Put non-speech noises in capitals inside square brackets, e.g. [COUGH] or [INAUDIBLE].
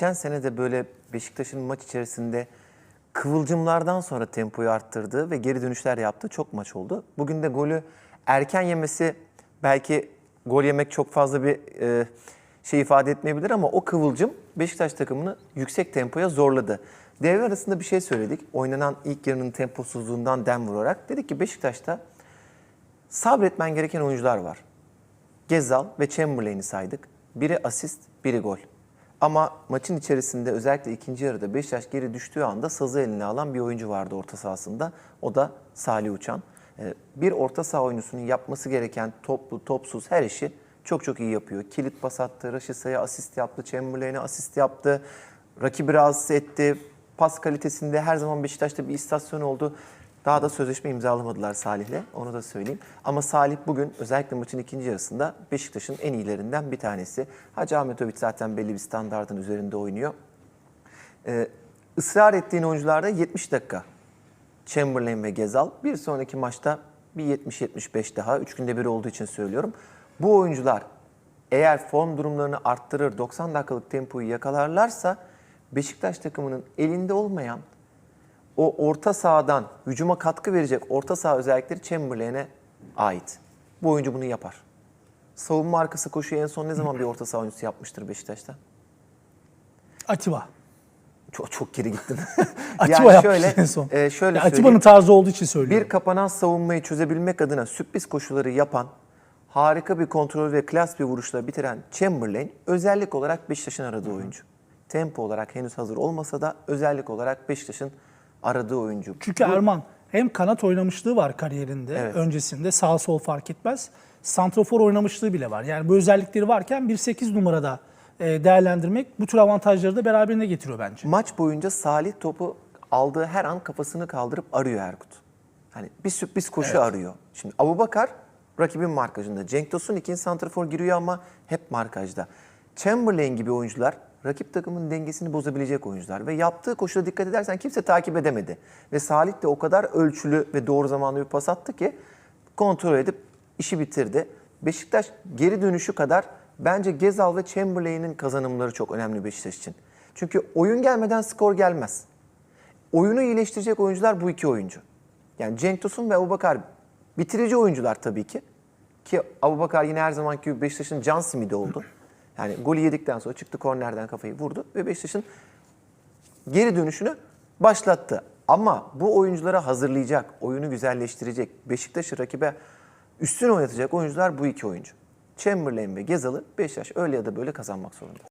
Geçen sene de böyle Beşiktaş'ın maç içerisinde kıvılcımlardan sonra tempoyu arttırdığı ve geri dönüşler yaptığı çok maç oldu. Bugün de golü erken yemesi belki gol yemek çok fazla bir e, şey ifade etmeyebilir ama o kıvılcım Beşiktaş takımını yüksek tempoya zorladı. Devre arasında bir şey söyledik. Oynanan ilk yarının temposuzluğundan dem vurarak. Dedik ki Beşiktaş'ta sabretmen gereken oyuncular var. Gezal ve Chamberlain'i saydık. Biri asist, biri gol. Ama maçın içerisinde özellikle ikinci yarıda Beşiktaş geri düştüğü anda sazı eline alan bir oyuncu vardı orta sahasında. O da Salih Uçan. Ee, Bir orta saha oyuncusunun yapması gereken toplu, topsuz her işi çok çok iyi yapıyor. Kilit pas attı, Raşisa'ya asist yaptı, Chamberlain'e asist yaptı. Rakibi rahatsız etti. Pas kalitesinde her zaman Beşiktaş'ta bir istasyon oldu. Daha da sözleşme imzalamadılar Salih'le. Onu da söyleyeyim. Ama Salih bugün özellikle maçın ikinci yarısında Beşiktaş'ın en iyilerinden bir tanesi. Hacı Ahmetoviç zaten belli bir standartın üzerinde oynuyor. Ee, ısrar ettiğin oyuncularda 70 dakika. Chamberlain ve Gezal. Bir sonraki maçta bir 70-75 daha. Üç günde bir olduğu için söylüyorum. Bu oyuncular eğer form durumlarını arttırır, 90 dakikalık tempoyu yakalarlarsa Beşiktaş takımının elinde olmayan o orta sahadan hücuma katkı verecek orta saha özellikleri Chamberlain'e ait. Bu oyuncu bunu yapar. Savunma arkası koşuyu en son ne zaman bir orta saha oyuncusu yapmıştır Beşiktaş'ta? Atiba. Çok çok geri gittin. [LAUGHS] Atiba yapmıştı en son. e, şöyle Ya söyleyeyim. Atiba'nın tarzı olduğu için söylüyorum. Bir kapanan savunmayı çözebilmek adına sürpriz koşuları yapan, harika bir kontrol ve klas bir vuruşla bitiren Chamberlain özellik olarak Beşiktaş'ın aradığı oyuncu. Tempo olarak henüz hazır olmasa da özellik olarak Beşiktaş'ın aradığı oyuncu. Çünkü Erman hem kanat oynamışlığı var kariyerinde. Evet. Öncesinde sağ sol fark etmez. Santrofor oynamışlığı bile var. Yani bu özellikleri varken bir 8 numarada e, değerlendirmek bu tür avantajları da beraberinde getiriyor bence. Maç boyunca Salih topu aldığı her an kafasını kaldırıp arıyor Erkut. Hani bir sürpriz koşu arıyor. Şimdi Abubakar rakibin markajında. Cenk Tosun ikinci santrafor giriyor ama hep markajda. Chamberlain gibi oyuncular rakip takımın dengesini bozabilecek oyuncular. Ve yaptığı koşuda dikkat edersen kimse takip edemedi. Ve Salih de o kadar ölçülü ve doğru zamanlı bir pas attı ki kontrol edip işi bitirdi. Beşiktaş geri dönüşü kadar bence Gezal ve Chamberlain'in kazanımları çok önemli Beşiktaş için. Çünkü oyun gelmeden skor gelmez. Oyunu iyileştirecek oyuncular bu iki oyuncu. Yani Cenk Tosun ve Abubakar bitirici oyuncular tabii ki. Ki Abubakar yine her zamanki gibi Beşiktaş'ın can simidi oldu. Yani golü yedikten sonra çıktı kornerden kafayı vurdu ve Beşiktaş'ın geri dönüşünü başlattı. Ama bu oyunculara hazırlayacak, oyunu güzelleştirecek, Beşiktaş'ı rakibe üstün oynatacak oyuncular bu iki oyuncu. Chamberlain ve Gezal'ı Beşiktaş öyle ya da böyle kazanmak zorunda.